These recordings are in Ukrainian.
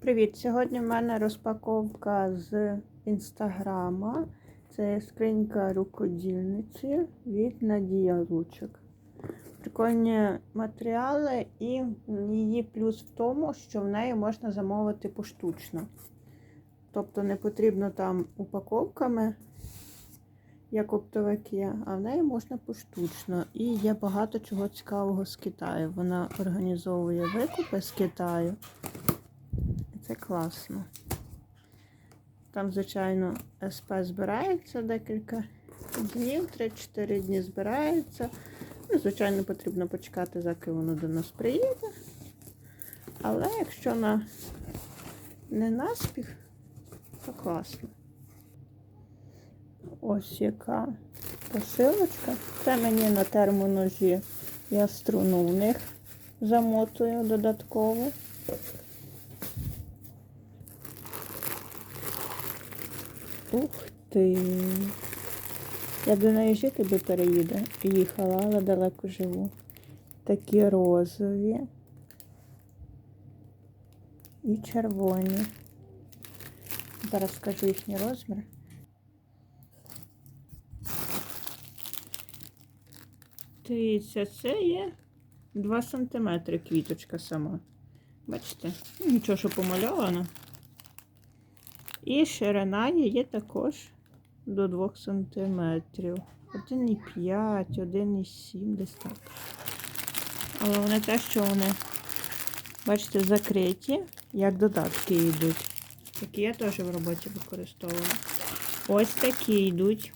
Привіт! Сьогодні в мене розпаковка з інстаграма. Це скринька рукодільниці від Надія Лучик. Прикольні матеріали, і її плюс в тому, що в неї можна замовити поштучно. Тобто не потрібно там упаковками, як оптовики, а в неї можна поштучно. І є багато чого цікавого з Китаю. Вона організовує викупи з Китаю. Це класно. Там, звичайно, СП збирається декілька днів, 3-4 дні збирається. Ну, звичайно, потрібно почекати, заки воно до нас приїде. Але якщо на не наспіх, то класно. Ось яка посилочка. Це мені на термоножі. Я струну в них замотую додатково. Ух ти. Я до неї жити би переїде. Їхала, але далеко живу. Такі розові і червоні. Зараз скажу їхній розмір. Дивіться, це є 2 см квіточка сама. Бачите? Ну, Нічого, що помальовано. І ширина її також до 2 см. 1,5, 1,7 десь так. Але вони те, що вони, бачите, закриті, як додатки йдуть. Такі я теж в роботі використовую. Ось такі йдуть.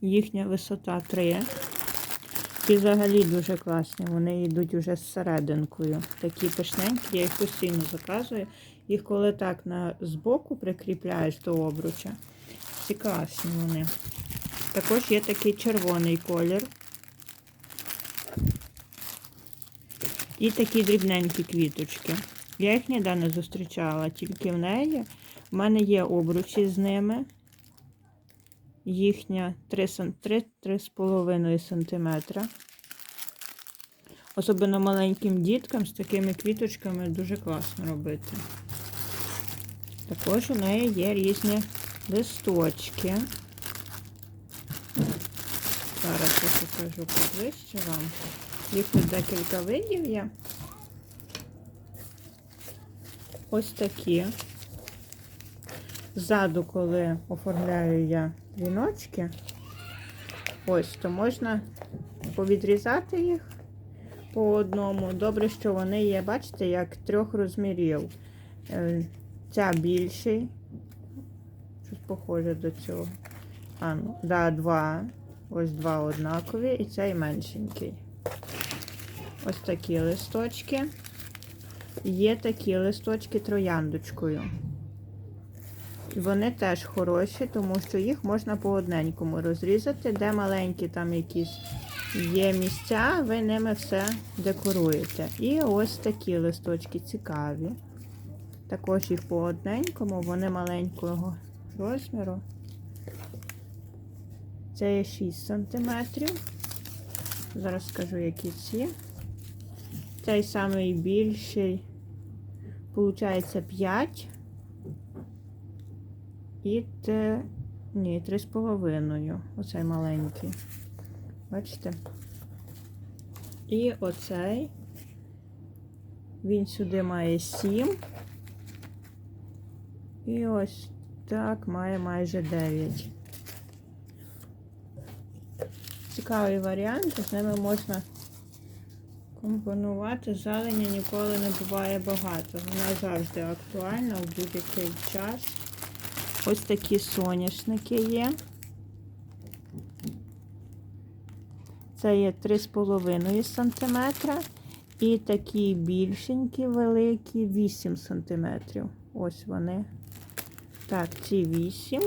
Їхня висота 3. І взагалі дуже класні. Вони йдуть вже з серединкою. Такі пишненькі, я їх постійно заказую. Їх коли так на збоку прикріпляєш до обруча. Всі класні вони. Також є такий червоний колір. І такі дрібненькі квіточки. Я їх ніде не зустрічала, тільки в неї. У мене є обручі з ними. Їхня 3-3,5 см. Особливо маленьким діткам з такими квіточками дуже класно робити. Також у неї є різні листочки. Зараз я покажу поближче вам. Їх тут декілька видів є. Ось такі. Ззаду, коли оформляю я віночки, ось, то можна повідрізати їх по одному. Добре, що вони є, бачите, як трьох розмірів. Е, Ця більший. Щось похоже до цього. А, ну, да, два. Ось два однакові і цей меншенький. Ось такі листочки. Є такі листочки трояндочкою. Вони теж хороші, тому що їх можна по одненькому розрізати, де маленькі там якісь є місця, ви ними все декоруєте. І ось такі листочки цікаві. Також їх по одненькому, вони маленького розміру. Це є 6 см. Зараз скажу, які ці. Цей самий більший, виходить, 5. І те, ні, 3,5. Оцей маленький. Бачите? І оцей. Він сюди має 7. І ось так має майже 9. Цікавий варіант, з ними можна компонувати. Зелені ніколи не буває багато. Вона завжди актуальна у будь-який час. Ось такі соняшники є. Це є 3,5 см. І такі більшенькі, великі 8 см. Ось вони. Так, ці 8.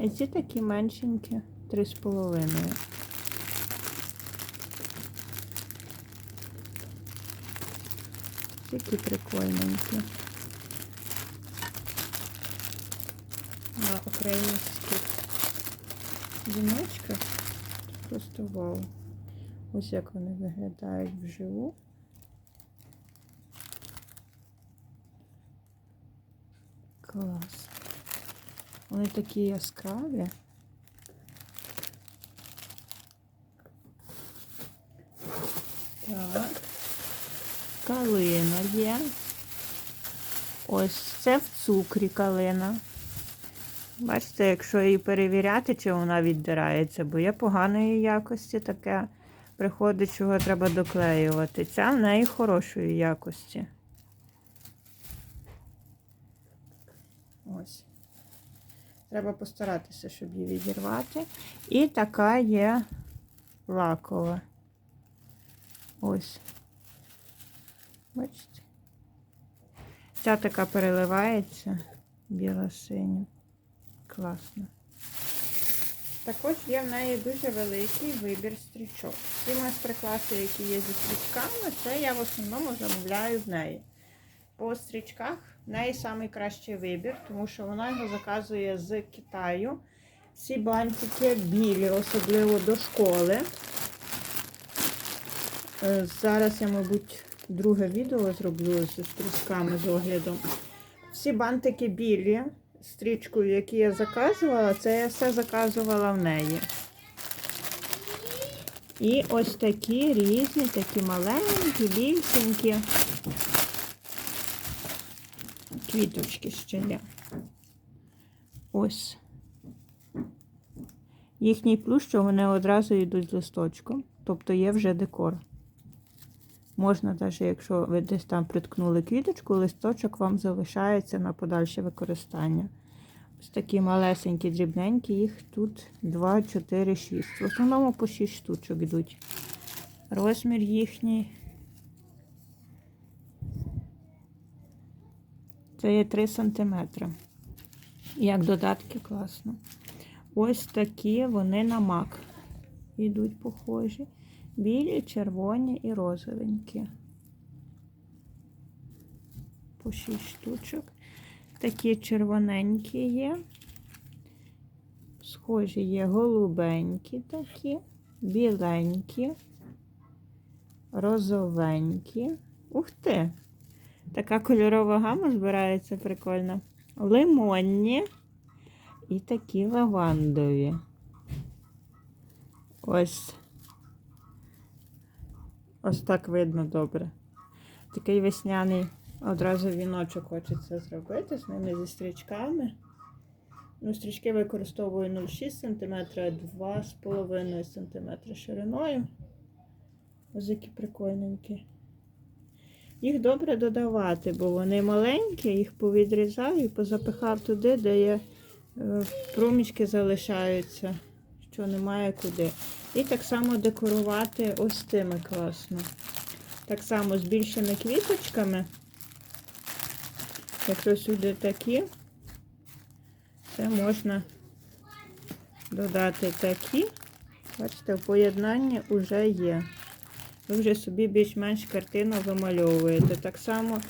І ці такі меншенькі 3,5. Такі прикольненькі. на українських віночках. Просто вау. Ось як вони виглядають вживу. Клас. Вони такі яскраві. Так, калина є. Ось це в цукрі калина. Бачите, якщо її перевіряти, чи вона віддирається, бо є поганої якості таке приходить, що його треба доклеювати. Ця в неї хорошої якості. Ось. Треба постаратися, щоб її відірвати. І така є лакова. Ось. Бачите? Ця така переливається біла синя. Класно. Також є в неї дуже великий вибір стрічок. Всі майстер-класи, які є зі стрічками, це я в основному замовляю в неї. По стрічках в неї найкращий вибір, тому що вона його заказує з Китаю. Всі бантики білі, особливо до школи. Е, Зараз я, мабуть, друге відео зроблю з стрічками з оглядом. Всі бантики білі, стрічкою, які я заказувала, це я все заказувала в неї. І ось такі різні, такі маленькі, більшенькі. Квіточки ще є. Ось. Їхній плюс, що вони одразу йдуть з листочком, тобто є вже декор. Можна, навіть якщо ви десь там приткнули квіточку, листочок вам залишається на подальше використання. Ось такі малесенькі, дрібненькі, їх тут 2, 4, 6. В основному по 6 штучок йдуть. Розмір їхній. Це є 3 см. Як додатки класно. Ось такі вони на мак. Йдуть похожі. Білі, червоні і розовенькі. По 6 штучок. Такі червоненькі є. Схожі є голубенькі такі, біленькі, розовенькі. Ух ти! Така кольорова гама збирається прикольно. Лимонні і такі лавандові. Ось. Ось так видно добре. Такий весняний одразу віночок хочеться зробити з ними зі стрічками. Ну, стрічки використовую 0,6 см, 2,5 см шириною. Ось які прикольненькі. Їх добре додавати, бо вони маленькі, їх повідрізав і позапихав туди, де є е, промічки залишаються, що немає куди. І так само декорувати ось тими класно. Так само з більшими квіточками. Якщо сюди такі, це можна додати такі. Бачите, в поєднанні вже є. Ви вже собі більш-менш картину вимальовуєте. Так само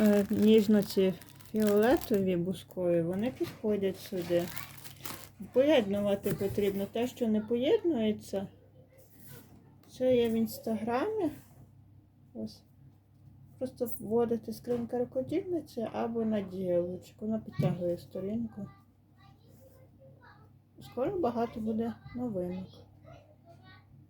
е, ніжно ці фіолетові бускові, вони підходять сюди. Поєднувати потрібно те, що не поєднується. Це є в інстаграмі. Ось. Просто вводити скринка рукодільниці або на ділочку. Вона підтягує сторінку. Скоро багато буде новинок.